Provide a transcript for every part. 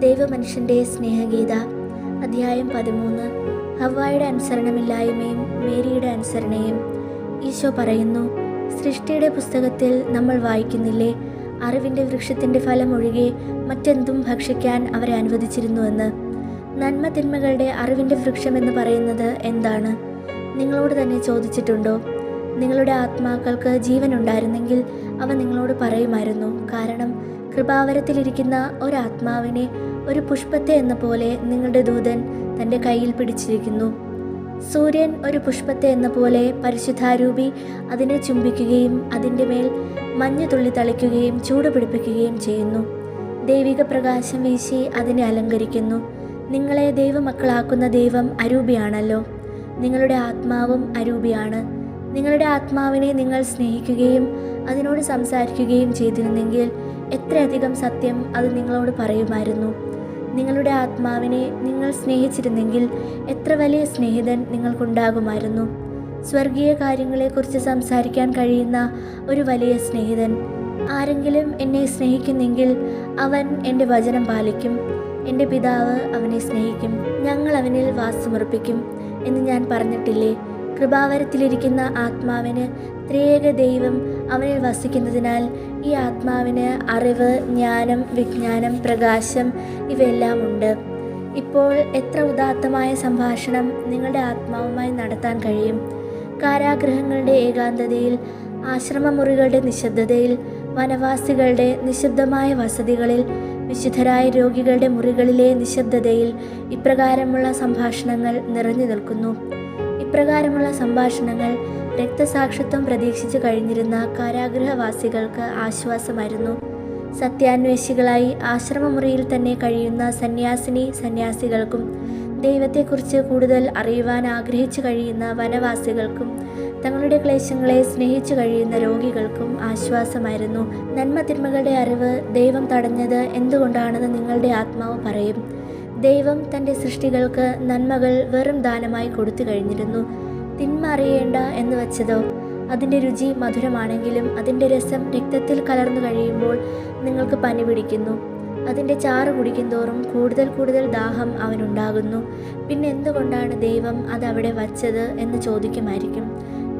ദൈവമനുഷ്യന്റെ സ്നേഹഗീത അധ്യായം പതിമൂന്ന്. ഹവായുടെ അനുസരണമില്ലായ്മയും മേരിയുടെ അനുസരണയും ഈശോ പറയുന്നു സൃഷ്ടിയുടെ പുസ്തകത്തിൽ നമ്മൾ വായിക്കുന്നില്ലേ? അറിവിന്റെ വൃക്ഷത്തിന്റെ ഫലം ഒഴികെ മറ്റെന്തും ഭക്ഷിക്കാൻ അവരെ അനുവദിച്ചിരുന്നുവെന്ന് നന്മ തിന്മകളുടെ അറിവിന്റെ വൃക്ഷം എന്ന് പറയുന്നത് എന്താണ്? നിങ്ങളോട് തന്നെ ചോദിച്ചിട്ടുണ്ടോ? നിങ്ങളുടെ ആത്മാക്കൾക്ക് ജീവൻ ഉണ്ടായിരുന്നെങ്കിൽ അവ നിങ്ങളോട് പറയുമായിരുന്നു. കാരണം കൃപാവരത്തിലിരിക്കുന്ന ഒരാത്മാവിനെ ഒരു പുഷ്പത്തെ എന്ന പോലെ നിങ്ങളുടെ ദൂതൻ തന്റെ കയ്യിൽ പിടിച്ചിരിക്കുന്നു. സൂര്യൻ ഒരു പുഷ്പത്തെ എന്ന പോലെ പരിശുദ്ധാരൂപി അതിനെ ചുംബിക്കുകയും അതിന്റെ മേൽ മഞ്ഞ് തുള്ളി തളിക്കുകയും ചൂട് പിടിപ്പിക്കുകയും ചെയ്യുന്നു. ദൈവിക പ്രകാശം വീശി അതിനെ അലങ്കരിക്കുന്നു. നിങ്ങളെ ദൈവമക്കളാക്കുന്ന ദൈവം അരൂപിയാണല്ലോ. നിങ്ങളുടെ ആത്മാവും അരൂപിയാണ്. നിങ്ങളുടെ ആത്മാവിനെ നിങ്ങൾ സ്നേഹിക്കുകയും അതിനോട് സംസാരിക്കുകയും ചെയ്തിരുന്നെങ്കിൽ എത്രയധികം സത്യം അത് നിങ്ങളോട് പറയുമായിരുന്നു. നിങ്ങളുടെ ആത്മാവിനെ നിങ്ങൾ സ്നേഹിച്ചിരുന്നെങ്കിൽ എത്ര വലിയ സ്നേഹിതൻ നിങ്ങൾക്കുണ്ടാകുമായിരുന്നു. സ്വർഗീയ കാര്യങ്ങളെക്കുറിച്ച് സംസാരിക്കാൻ കഴിയുന്ന ഒരു വലിയ സ്നേഹിതൻ. ആരെങ്കിലും എന്നെ സ്നേഹിക്കുന്നെങ്കിൽ അവൻ എന്റെ വചനം പാലിക്കും. എന്റെ പിതാവ് അവനെ സ്നേഹിക്കും. ഞങ്ങൾ അവനിൽ വാസമുറപ്പിക്കും എന്ന് ഞാൻ പറഞ്ഞിട്ടില്ലേ? കൃപാവരത്തിലിരിക്കുന്ന ആത്മാവിന് ത്രിയേക ദൈവം അവനിൽ വസിക്കുന്നതിനാൽ ഈ ആത്മാവിന് അറിവ് ജ്ഞാനം വിജ്ഞാനം പ്രകാശം ഇവയെല്ലാം ഉണ്ട്. ഇപ്പോൾ എത്ര ഉദാത്തമായ സംഭാഷണം നിങ്ങളുടെ ആത്മാവുമായി നടത്താൻ കഴിയും? കാരാഗ്രഹങ്ങളുടെ ഏകാന്തതയിൽ ആശ്രമമുറികളുടെ നിശബ്ദതയിൽ വനവാസികളുടെ നിശബ്ദമായ വസതികളിൽ വിശുദ്ധരായ രോഗികളുടെ മുറികളിലെ നിശബ്ദതയിൽ ഇപ്രകാരമുള്ള സംഭാഷണങ്ങൾ നിറഞ്ഞു നിൽക്കുന്നു. ഇപ്രകാരമുള്ള സംഭാഷണങ്ങൾ രക്തസാക്ഷിത്വം പ്രതീക്ഷിച്ചു കഴിഞ്ഞിരുന്ന കാരാഗ്രഹവാസികൾക്ക് ആശ്വാസമായിരുന്നു. സത്യാന്വേഷികളായി ആശ്രമമുറിയിൽ തന്നെ കഴിയുന്ന സന്യാസിനി സന്യാസികൾക്കും ദൈവത്തെക്കുറിച്ച് കൂടുതൽ അറിയുവാൻ ആഗ്രഹിച്ചു കഴിയുന്ന വനവാസികൾക്കും തങ്ങളുടെ ക്ലേശങ്ങളെ സ്നേഹിച്ചു കഴിയുന്ന രോഗികൾക്കും ആശ്വാസമായിരുന്നു. നന്മ തിന്മകളുടെ അറിവ് ദൈവം തടഞ്ഞത് എന്തുകൊണ്ടാണെന്ന് നിങ്ങളുടെ ആത്മാവ് പറയും. ദൈവം തന്റെ സൃഷ്ടികൾക്ക് നന്മകൾ വെറും ദാനമായി കൊടുത്തു കഴിഞ്ഞിരുന്നു. തിന്മ അറിയേണ്ട എന്ന് വച്ചതോ? അതിന്റെ രുചി മധുരമാണെങ്കിലും അതിന്റെ രസം രക്തത്തിൽ കലർന്നു കഴിയുമ്പോൾ നിങ്ങൾക്ക് പനി പിടിക്കുന്നു. അതിന്റെ ചാറ് കുടിക്കുന്തോറും കൂടുതൽ കൂടുതൽ ദാഹം അവനുണ്ടാകുന്നു. പിന്നെ എന്തുകൊണ്ടാണ് ദൈവം അത് അവിടെ വച്ചത് എന്ന് ചോദിക്കുമായിരിക്കും.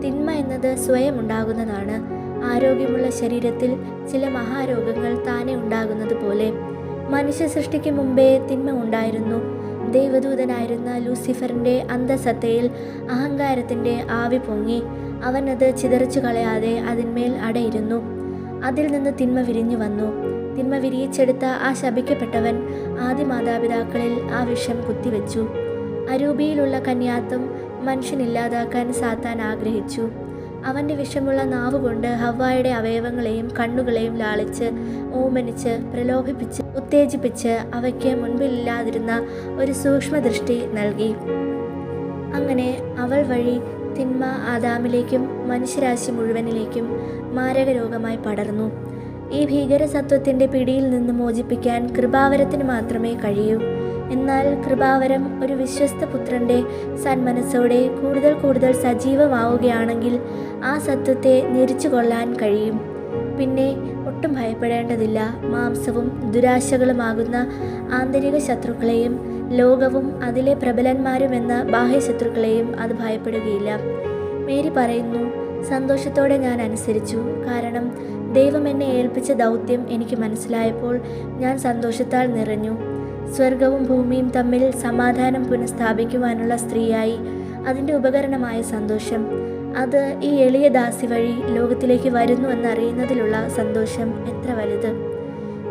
തിന്മ എന്നത് സ്വയം ഉണ്ടാകുന്നതാണ്. ആരോഗ്യമുള്ള ശരീരത്തിൽ ചില മഹാരോഗങ്ങൾ താനെ ഉണ്ടാകുന്നത് പോലെ. മനുഷ്യ സൃഷ്ടിക്ക് മുമ്പേ തിന്മ ഉണ്ടായിരുന്നു. ദൈവദൂതനായിരുന്ന ലൂസിഫറിന്റെ അന്തസത്തയിൽ അഹങ്കാരത്തിന്റെ ആവി പൊങ്ങി. അവൻ അത് ചിതറിച്ചു കളയാതെ അതിന്മേൽ അടയിരുന്നു. അതിൽ നിന്ന് തിന്മ വിരിഞ്ഞു വന്നു. തിന്മ വിരിയിച്ചെടുത്ത ആ ശപിക്കപ്പെട്ടവൻ ആദ്യ മാതാപിതാക്കളിൽ ആ വിഷം കുത്തിവെച്ചു. അരൂപിയിലുള്ള കന്യാത്വം മനുഷ്യനില്ലാതാക്കാൻ സാത്താൻ ആഗ്രഹിച്ചു. അവന്റെ വിഷമുള്ള നാവുകൊണ്ട് ഹവ്വായുടെ അവയവങ്ങളെയും കണ്ണുകളെയും ലാളിച്ച് ഓമനിച്ച് പ്രലോഭിപ്പിച്ച് ഉത്തേജിപ്പിച്ച് അവയ്ക്ക് മുൻപിലില്ലാതിരുന്ന ഒരു സൂക്ഷ്മദൃഷ്ടി നൽകി. അങ്ങനെ അവൾ വഴി തിന്മ ആദാമിലേക്കും മനുഷ്യരാശി മുഴുവനിലേക്കും മാരക രോഗമായി പടർന്നു. ഈ ഭീകരസത്വത്തിന്റെ പിടിയിൽ നിന്ന് മോചിപ്പിക്കാൻ കൃപാവരത്തിന് മാത്രമേ കഴിയൂ. എന്നാൽ കൃപാവരം ഒരു വിശ്വസ്ത പുത്രന്റെ സന്മനസ്സോടെ കൂടുതൽ കൂടുതൽ സജീവമാവുകയാണെങ്കിൽ ആ സത്വത്തെ ഞെരിച്ചു കൊള്ളാൻ കഴിയും. പിന്നെ ഒട്ടും ഭയപ്പെടേണ്ടതില്ല. മാംസവും ദുരാശകളുമാകുന്ന ആന്തരിക ശത്രുക്കളെയും ലോകവും അതിലെ പ്രബലന്മാരുമെന്ന ബാഹ്യശത്രുക്കളെയും അത് ഭയപ്പെടുകയില്ല. മേരി പറയുന്നു സന്തോഷത്തോടെ ഞാൻ അനുസരിച്ചു. കാരണം ദൈവം എന്നെ ഏൽപ്പിച്ച ദൗത്യം എനിക്ക് മനസ്സിലായപ്പോൾ ഞാൻ സന്തോഷത്താൽ നിറഞ്ഞു. സ്വർഗവും ഭൂമിയും തമ്മിൽ സമാധാനം പുനഃസ്ഥാപിക്കുവാനുള്ള സ്ത്രീയായി അതിന്റെ ഉപകരണമായ സന്തോഷം. അത് ഈ എളിയ ദാസി വഴി ലോകത്തിലേക്ക് വരുന്നു എന്നറിയുന്നതിലുള്ള സന്തോഷം എത്ര വലുത്.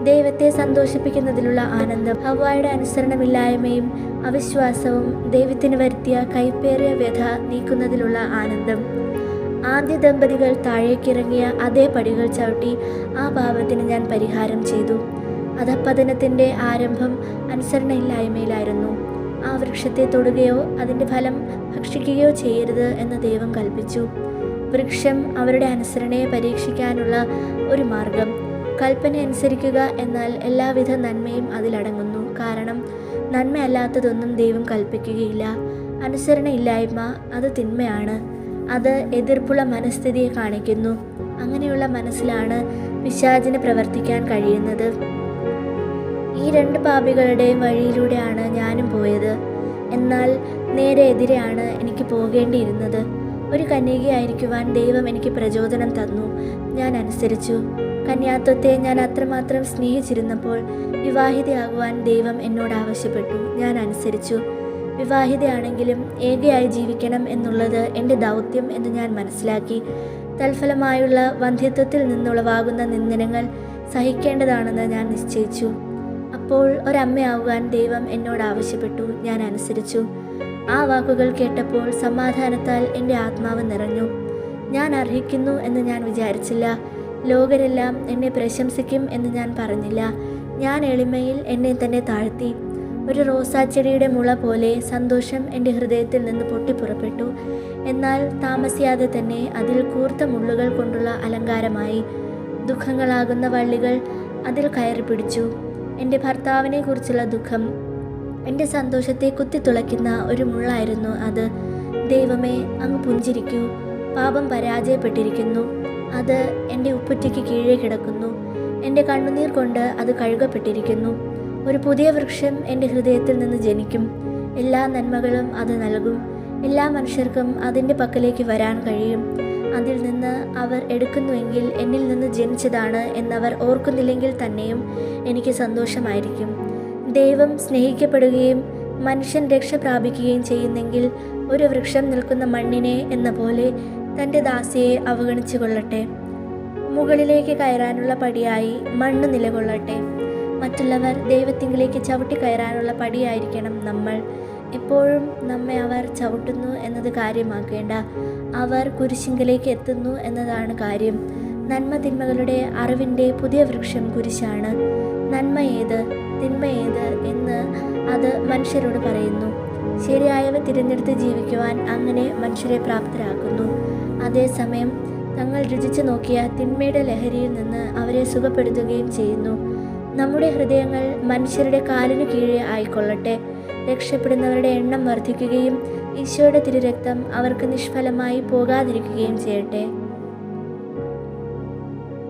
ദൈവത്തെ സന്തോഷിപ്പിക്കുന്നതിലുള്ള ആനന്ദം ഹവായുടെ അനുസരണമില്ലായ്മയും അവിശ്വാസവും ദൈവത്തിന് വരുത്തിയ കൈപ്പേറിയ വ്യഥ നീക്കുന്നതിലുള്ള ആനന്ദം. ആദ്യ ദമ്പതികൾ താഴേക്കിറങ്ങിയ അതേ പടികൾ ചവിട്ടി ആ പാപത്തിന് ഞാൻ പരിഹാരം ചെയ്തു. അധപ്പതനത്തിന്റെ ആരംഭം അനുസരണയില്ലായ്മയിലായിരുന്നു. ആ വൃക്ഷത്തെ തൊടുകയോ അതിന്റെ ഫലം ഭക്ഷിക്കുകയോ ചെയ്യരുത് എന്ന് ദൈവം കൽപ്പിച്ചു. വൃക്ഷം അവരുടെ അനുസരണയെ പരീക്ഷിക്കാനുള്ള ഒരു മാർഗം. കൽപ്പന അനുസരിക്കുക എന്നാൽ എല്ലാവിധ നന്മയും അതിലടങ്ങുന്നു. കാരണം നന്മയല്ലാത്തതൊന്നും ദൈവം കൽപ്പിക്കുകയില്ല. അനുസരണയില്ലായ്മ അത് തിന്മയാണ്. അത് എതിർപ്പുള്ള മനസ്ഥിതിയെ കാണിക്കുന്നു. അങ്ങനെയുള്ള മനസ്സിലാണ് പിശാചിന് പ്രവർത്തിക്കാൻ കഴിയുന്നത്. ഈ രണ്ട് പാപികളുടെയും വഴിയിലൂടെയാണ് ഞാനും പോയത്. എന്നാൽ നേരെ എതിരെയാണ് എനിക്ക് പോകേണ്ടിയിരുന്നത്. ഒരു കന്യകയായിരിക്കുവാൻ ദൈവം എനിക്ക് പ്രചോദനം തന്നു. ഞാൻ അനുസരിച്ചു. കന്യാത്വത്തെ ഞാൻ അത്രമാത്രം സ്നേഹിച്ചിരുന്നപ്പോൾ വിവാഹിതയാകുവാൻ ദൈവം എന്നോട് ആവശ്യപ്പെട്ടു. ഞാൻ അനുസരിച്ചു. വിവാഹിതയാണെങ്കിലും ഏകയായി ജീവിക്കണം എന്നുള്ളത് എന്റെ ദൗത്യം എന്ന് ഞാൻ മനസ്സിലാക്കി. തൽഫലമായുള്ള വന്ധ്യത്വത്തിൽ നിന്നുളവാകുന്ന നിന്ദനങ്ങൾ സഹിക്കേണ്ടതാണെന്ന് ഞാൻ നിശ്ചയിച്ചു. അപ്പോൾ ഒരമ്മയാവുവാൻ ദൈവം എന്നോട് ആവശ്യപ്പെട്ടു. ഞാൻ അനുസരിച്ചു. ആ വാക്കുകൾ കേട്ടപ്പോൾ സമാധാനത്താൽ എന്റെ ആത്മാവ് നിറഞ്ഞു. ഞാൻ അർഹിക്കുന്നു എന്ന് ഞാൻ വിചാരിച്ചില്ല. ലോകരെല്ലാം എന്നെ പ്രശംസിക്കും എന്ന് ഞാൻ പറഞ്ഞില്ല. ഞാൻ എളിമയിൽ എന്നെ തന്നെ താഴ്ത്തി. ഒരു റോസാച്ചെടിയുടെ മുള പോലെ സന്തോഷം എന്റെ ഹൃദയത്തിൽ നിന്ന് പൊട്ടിപ്പുറപ്പെട്ടു. എന്നാൽ താമസിയാതെ തന്നെ അതിൽ കൂർത്ത മുള്ളുകൾ കൊണ്ടുള്ള അലങ്കാരമായി. ദുഃഖങ്ങളാകുന്ന വള്ളികൾ അതിൽ കയറി പിടിച്ചു എന്റെ ഭർത്താവിനെ കുറിച്ചുള്ള ദുഃഖം എന്റെ സന്തോഷത്തെ കുത്തിത്തുളയ്ക്കുന്ന ഒരു മുള്ളായിരുന്നു അത്. ദൈവമേ അങ്ങ് പുഞ്ചിരിക്കൂ. പാപം പരാജയപ്പെട്ടിരിക്കുന്നു. അത് എന്റെ ഉപ്പുറ്റയ്ക്ക് കീഴേ കിടക്കുന്നു. എന്റെ കണ്ണുനീർ കൊണ്ട് അത് കഴുകപ്പെട്ടിരിക്കുന്നു. ഒരു പുതിയ വൃക്ഷം എന്റെ ഹൃദയത്തിൽ നിന്ന് ജനിക്കും. എല്ലാ നന്മകളും അത് നൽകും. എല്ലാ മനുഷ്യർക്കും അതിന്റെ പക്കലേക്ക് വരാൻ കഴിയും. അതിൽ നിന്ന് അവർ എടുക്കുന്നുവെങ്കിൽ എന്നിൽ നിന്ന് ജനിച്ചതാണ് എന്നവർ ഓർക്കുന്നില്ലെങ്കിൽ തന്നെയും എനിക്ക് സന്തോഷമായിരിക്കും. ദൈവം സ്നേഹിക്കപ്പെടുകയും മനുഷ്യൻ രക്ഷ പ്രാപിക്കുകയും ചെയ്യുന്നെങ്കിൽ ഒരു വൃക്ഷം നിൽക്കുന്ന മണ്ണിനെ എന്ന പോലെ തന്റെ ദാസിയെ അവഗണിച്ചു കൊള്ളട്ടെ മുകളിലേക്ക് കയറാനുള്ള പടിയായി മണ്ണ് നിലകൊള്ളട്ടെ. മറ്റുള്ളവർ ദൈവത്തിങ്കിലേക്ക് ചവിട്ടി കയറാനുള്ള പടിയായിരിക്കണം നമ്മൾ. എപ്പോഴും നമ്മെ അവർ ചവിട്ടുന്നു എന്നത് കാര്യമാക്കേണ്ട. അവർ കുരിശിങ്കിലേക്ക് എത്തുന്നു എന്നതാണ് കാര്യം. നന്മ തിന്മകളുടെ അറിവിന്റെ പുതിയ വൃക്ഷം കുരിശാണ്. നന്മ ഏത് തിന്മ ഏത് എന്ന് അത് മനുഷ്യരോട് പറയുന്നു. ശരിയായവ തിരഞ്ഞെടുത്ത് ജീവിക്കുവാൻ അങ്ങനെ മനുഷ്യരെ പ്രാപ്തരാക്കുന്നു. അതേസമയം തങ്ങൾ രുചിച്ചു നോക്കിയ തിന്മയുടെ ലഹരിയിൽ നിന്ന് അവരെ സുഖപ്പെടുത്തുകയും ചെയ്യുന്നു. നമ്മുടെ ഹൃദയങ്ങൾ മനുഷ്യരുടെ കാലിനു കീഴേ ആയിക്കൊള്ളട്ടെ. രക്ഷപ്പെടുന്നവരുടെ എണ്ണം വർദ്ധിക്കുകയും ഈശോയുടെ തിരുരക്തം അവർക്ക് നിഷ്ഫലമായി പോകാതിരിക്കുകയും ചെയ്യട്ടെ.